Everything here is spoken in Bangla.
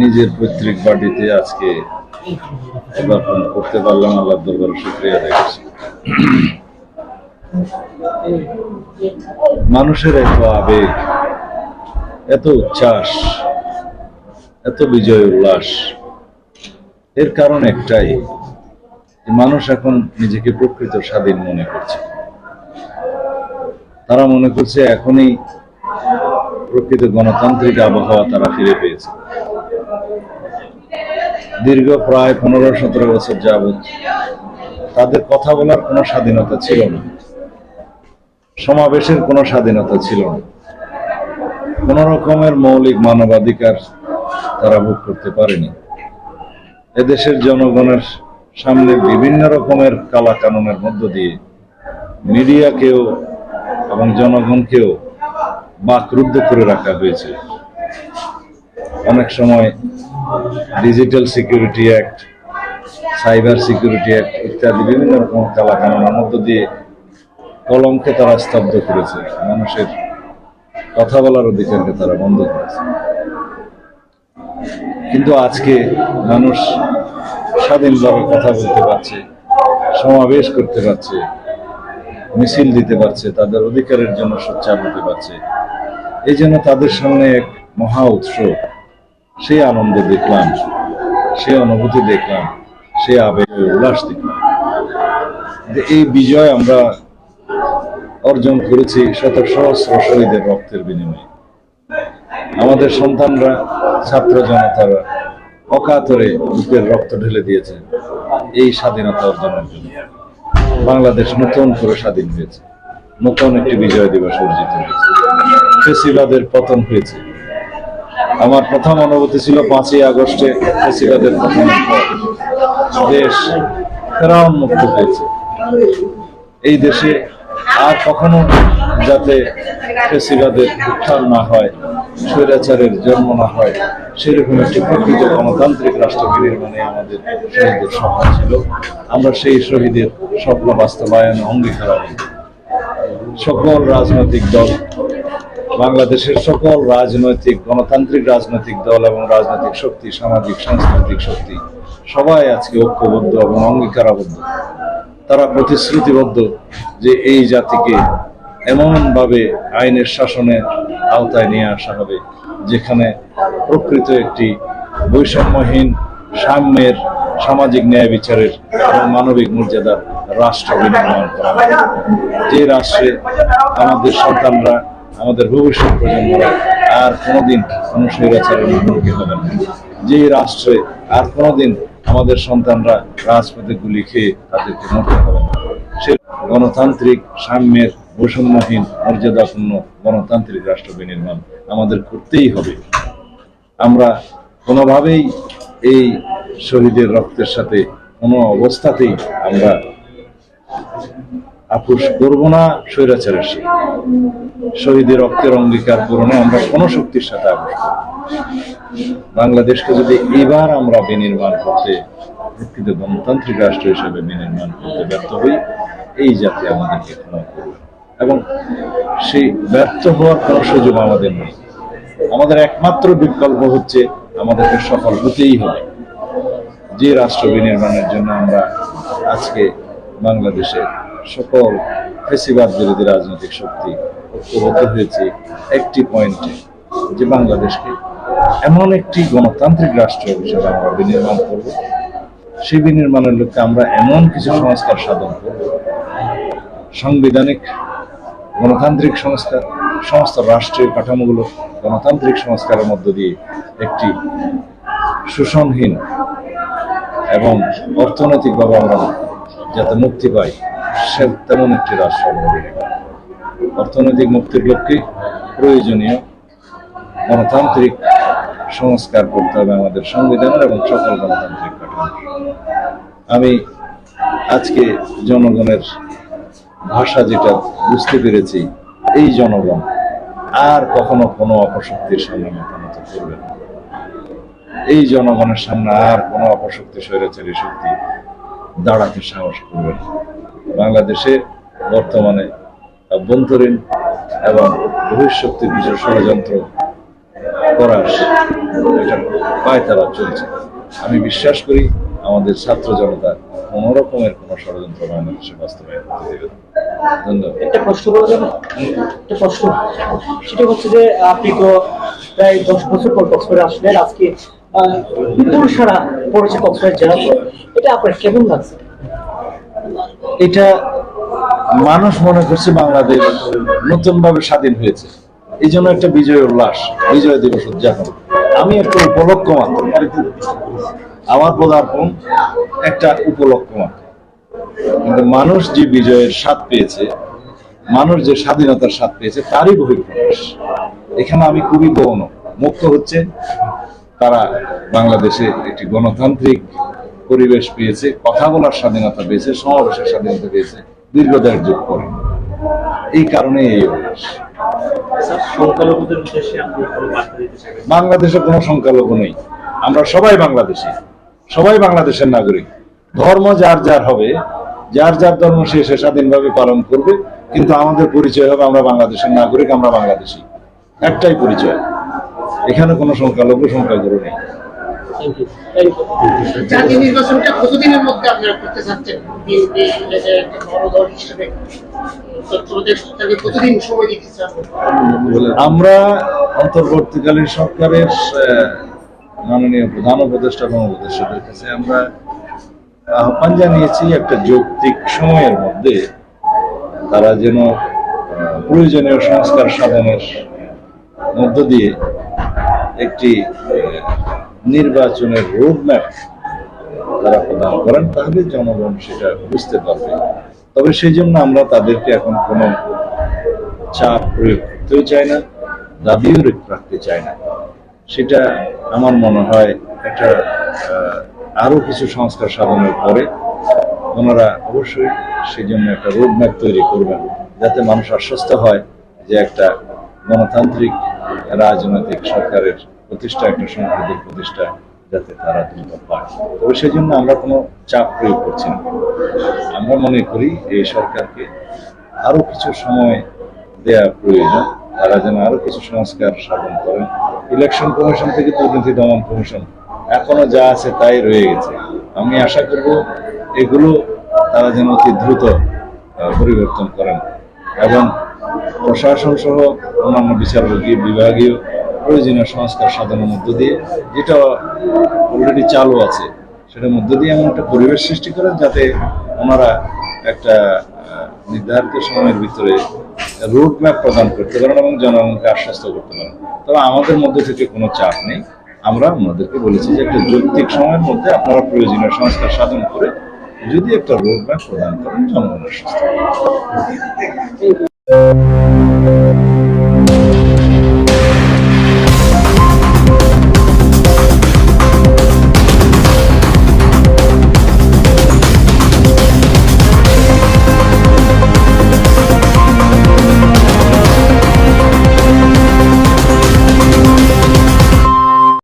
নিজের পৈতৃক বাড়িতে আজকে পদার্পণ করতে পারলাম, আল্লাহ দরবারে শুক্রিয়া দেখছি মানুষের এত আবেগ, এত উচ্ছ্বাস, এত বিজয় উল্লাস, এর কারণ একটাই মানুষ এখন নিজেকে প্রকৃত স্বাধীন মনে করছে। তারা মনে করছে এখনই প্রকৃত গণতান্ত্রিক আবহাওয়া তারা ফিরে পেয়েছে। দীর্ঘ প্রায় পনেরো সতেরো বছর যাবৎ তাদের কথা বলার কোনো স্বাধীনতা ছিল না। সমাবেশের কোনো স্বাধীনতা ছিল না। কোন রকমের মৌলিক মানবাধিকার তারা ভোগ করতে পারেনি। এদেশের জনগণের সামনে বিভিন্ন রকমের কালা কানুনের মধ্য দিয়ে মিডিয়াকেও এবং জনগণকেও বাকরুদ্ধ করে রাখা হয়েছে। অনেক সময় digital security act, cyber security act ইত্যাদি বিভিন্ন রকম কালা কানুনের মধ্য দিয়ে কলমকে তারা স্তব্ধ করেছে। মানুষের কথা বলার অধিকারকে তারা বন্ধ করেছে। কিন্তু আজকে মানুষ স্বাধীনভাবে কথা বলতে পারছে, সমাবেশ করতে পারছে, মিছিল দিতে পারছে, তাদের অধিকারের জন্য সোচ্চার হতে পারছে। এই জন্য তাদের সামনে এক মহা উৎসব। সেই আনন্দ দেখলাম, সেই অনুভূতি দেখলাম, সেই আবেগ উল্লাস দেখলাম। এই বিজয় আমরা অর্জন করেছি শত সহস্র শহীদের রক্তের বিনিময়ে। আমাদের সন্তানরা, ছাত্র জনতারা অকাতরে বুকের রক্ত ঢেলে দিয়েছে এই স্বাধীনতা অর্জনের জন্য। বাংলাদেশ নতুন করে স্বাধীন হয়েছে, নতুন একটি বিজয় দিবস অর্জিত হয়েছে। ফেসিবাদের পতন হয়েছে। আমার প্রথম অনুভূতি ছিল পাঁচই আগস্টে ফেসিবাদের পতনের পর দেশ ফেরাউন মুক্ত হয়েছে। এই দেশে আর কখনো যাতে ফেসিবাদের উত্থান না হয়, স্বৈরাচারের জন্ম না হয়, সেরকম একটি প্রকৃত গণতান্ত্রিক রাষ্ট্র নির্মাণে আমাদের শহীদের স্বপ্ন ছিল। আমরা সেই শহীদের স্বপ্ন বাস্তবায়ন অঙ্গীকার। সকল রাজনৈতিক দল বাংলাদেশের সকল রাজনৈতিক, গণতান্ত্রিক রাজনৈতিক দল এবং রাজনৈতিক শক্তি, সামাজিক, সাংস্কৃতিক শক্তি, সবাই আজকে ঐক্যবদ্ধ এবং অঙ্গীকারাবদ্ধ। তারা প্রতিশ্রুতিবদ্ধ যে এই জাতিকে এমনভাবে আইনের শাসনের আওতায় নিয়ে আসা হবে, যেখানে প্রকৃত একটি বৈষম্যহীন, সাম্যের, সামাজিক ন্যায় বিচারের এবং মানবিক মর্যাদার রাষ্ট্র বিনির্মাণ করা যে রাষ্ট্রে আমাদের সন্তানরা আমাদের ভবিষ্যৎ প্রজন্মরা আর কোনোদিন কোনো স্বৈরাচারের মুখোমুখি হবে না। যে রাষ্ট্রে আর কোনোদিন আমাদের সন্তানরা রাজপথে গুলি খেয়ে তাদেরকে মরতে হবে না। সে গণতান্ত্রিক সাম্যের বৈষম্যহীন, মর্যাদাপূর্ণ গণতান্ত্রিক রাষ্ট্র বিনির্মাণ আমাদের করতেই হবে। আমরা কোনোভাবেই এই শহীদের রক্তের সাথে কোনো অবস্থাতেই আমরা আপোষ করব না স্বৈরাচারের সাথে। শহীদের রক্তের অঙ্গীকার পূরণে আমরা কোনো শক্তির সাথে আপোষ বাংলাদেশকে যদি এবার আমরা বিনির্মাণ করতে প্রকৃত গণতান্ত্রিক রাষ্ট্র হিসেবে বিনির্মাণ করতে ব্যর্থ হই, এই জাতি আমাদেরকে ক্ষমা এবং সেই ব্যর্থ হওয়ার কোনো সুযোগ আমাদের নেই। আমাদের একমাত্র বিকল্প হচ্ছে আমাদেরকে সফল হতেই হবে। যে রাষ্ট্র বিনির্মাণের জন্য আমরা আজকে বাংলাদেশের সকল ফেসিবাদ বিরোধী রাজনৈতিক শক্তি ঐক্যবদ্ধ হয়েছে একটি পয়েন্টে যে বাংলাদেশকে এমন একটি গণতান্ত্রিক রাষ্ট্র হিসেবে আমরা বিনির্মাণ করব। সেই বিনির্মাণের লক্ষ্যে আমরা এমন কিছু সংস্কার সাধন করব। সাংবিধানিক গণতান্ত্রিক সংস্কার, সমস্ত রাষ্ট্রীয় কাঠামোগুলো গণতান্ত্রিক সংস্কারের মধ্য দিয়ে একটি শোষণহীন এবং অর্থনৈতিকভাবে আমরা যাতে মুক্তি পাই সে তেমন একটি রাষ্ট্র অর্থনৈতিক মুক্তির লক্ষ্যে প্রয়োজনীয় গণতান্ত্রিক সংস্কার করতে হবে আমাদের সংবিধানের এবং সকল গণতান্ত্রিক কাঠামো আমি আজকে জনগণের ভাষা যেটা বুঝতে পেরেছি, এই জনগণ আর কখনো কোনো অপশক্তির সামনে মাথা নত করবে না। এই জনগণের সামনে আর কোনো অপশক্তি, স্বৈরাচারী শক্তি দাঁড়াতে সাহস করবে না। বাংলাদেশে বর্তমানে অভ্যন্তরীণ এবং বহিঃশক্তির কিছু ষড়যন্ত্র করার একটা পায়তারা চলছে। আমি বিশ্বাস করি আমাদের ছাত্র জনতা কোনো রকমের কোনো ষড়যন্ত্র বাংলাদেশে বাস্তবায়ন করতে দেবে। ধন্যবাদ। একটা প্রশ্ন করা যাবে? একটা সেটা হচ্ছে যে আপনি তো প্রায় দশ বছর পর আজকে সারা পড়েছে জেলা। এটা আপনার কেমন লাগছে? এটা মানুষ মনে করছে বাংলাদেশ নতুন ভাবে স্বাধীন হয়েছে। এই জন্য একটা বিজয় উল্লাস, বিজয় দিবস উদযাপন। আমি একটা উপলক্ষ মাত্র আমার পদার্পণ একটা উপলক্ষ মাত্র। কিন্তু মানুষ যে বিজয়ের স্বাদ পেয়েছে, মানুষ যে স্বাধীনতার স্বাদ পেয়েছে, তারই বহিঃপ্রকাশ। এখানে আমি খুবই গৌণ। মুক্ত হচ্ছে তারা বাংলাদেশে একটি গণতান্ত্রিক পরিবেশ পেয়েছে কথা বলার স্বাধীনতা পেয়েছে সমাবেশের স্বাধীনতা পেয়েছে দীর্ঘ দেড় যুগ পরে। এই কারণে এই অভ্যাস। বাংলাদেশে কোনো সংখ্যালঘু নেই। আমরা সবাই বাংলাদেশি। সবাই বাংলাদেশের নাগরিক। ধর্ম যার যার হবে যার যার ধর্ম সে সে স্বাধীনভাবে পালন করবে কিন্তু আমাদের পরিচয় হবে আমরা বাংলাদেশের নাগরিক আমরা বাংলাদেশি। একটাই পরিচয়। এখানে কোনো সংখ্যালঘু সংখ্যাগুরু নেই। আমরা অন্তর্বর্তীকালীন সরকারের মাননীয় প্রধান উপদেষ্টা এবং উপদেষ্টাদের কাছে আমরা আহ্বান জানিয়েছি একটা যৌক্তিক সময়ের মধ্যে তারা যেন প্রয়োজনীয় সংস্কার সাধনের মধ্য দিয়ে একটি নির্বাচনের রোডম্যাপ তারা প্রদান করেন তাহলে জনগণ সেটা বুঝতে পারবে। তবে সেই জন্য আমরা তাদেরকে এখন কোনো চাপ প্রয়োগ করতেও চাই না দাবিও রাখতে চাই না। সেটা আমার মনে হয় একটা আহ, আরও কিছু সংস্কার সাধনের পরে ওনারা অবশ্যই সেই জন্য একটা রোডম্যাপ তৈরি করবেন যাতে মানুষ আশ্বস্ত হয় যে একটা গণতান্ত্রিক রাজনৈতিক সরকারের প্রতিষ্ঠা, একটা সংসদের প্রতিষ্ঠা যাতে তারা দ্রুত পায় তবে সেই জন্য আমরা কোনো চাপ প্রয়োগ করছি না। আমরা মনে করি এই সরকারকে আরও কিছু সময় দেয়া প্রয়োজন। তারা যেন আরও কিছু সংস্কার সাধন করেন। ইলেকশন কমিশন থেকে দুর্নীতি দমন কমিশন এখনও যা আছে তাই রয়ে গেছে। আমি আশা করব এগুলো তারা যেন অতি দ্রুত পরিবর্তন করেন। এবং প্রশাসন সহ অন্যান্য বিচারকীয় বিভাগীয় প্রয়োজনীয় সংস্কার সাধনের মধ্য দিয়ে, যেটা অলরেডি চালু আছে, সেটার মধ্য দিয়ে এমন একটা পরিবেশ সৃষ্টি করেন যাতে ওনারা একটা নির্ধারিত সময়ের ভিতরে রোড ম্যাপ প্রদান করতে পারেন এবং জনগণকে আশ্বস্ত করতে পারেন। তবে আমাদের মধ্যে থেকে কোনো চাপ নেই। আমরা ওনাদেরকে বলেছি যে একটা যৌক্তিক সময়ের মধ্যে আপনারা প্রয়োজনীয় সংস্কার সাধন করে যদি একটা রোড ম্যাপ প্রদান করেন, জনগণের সুস্থ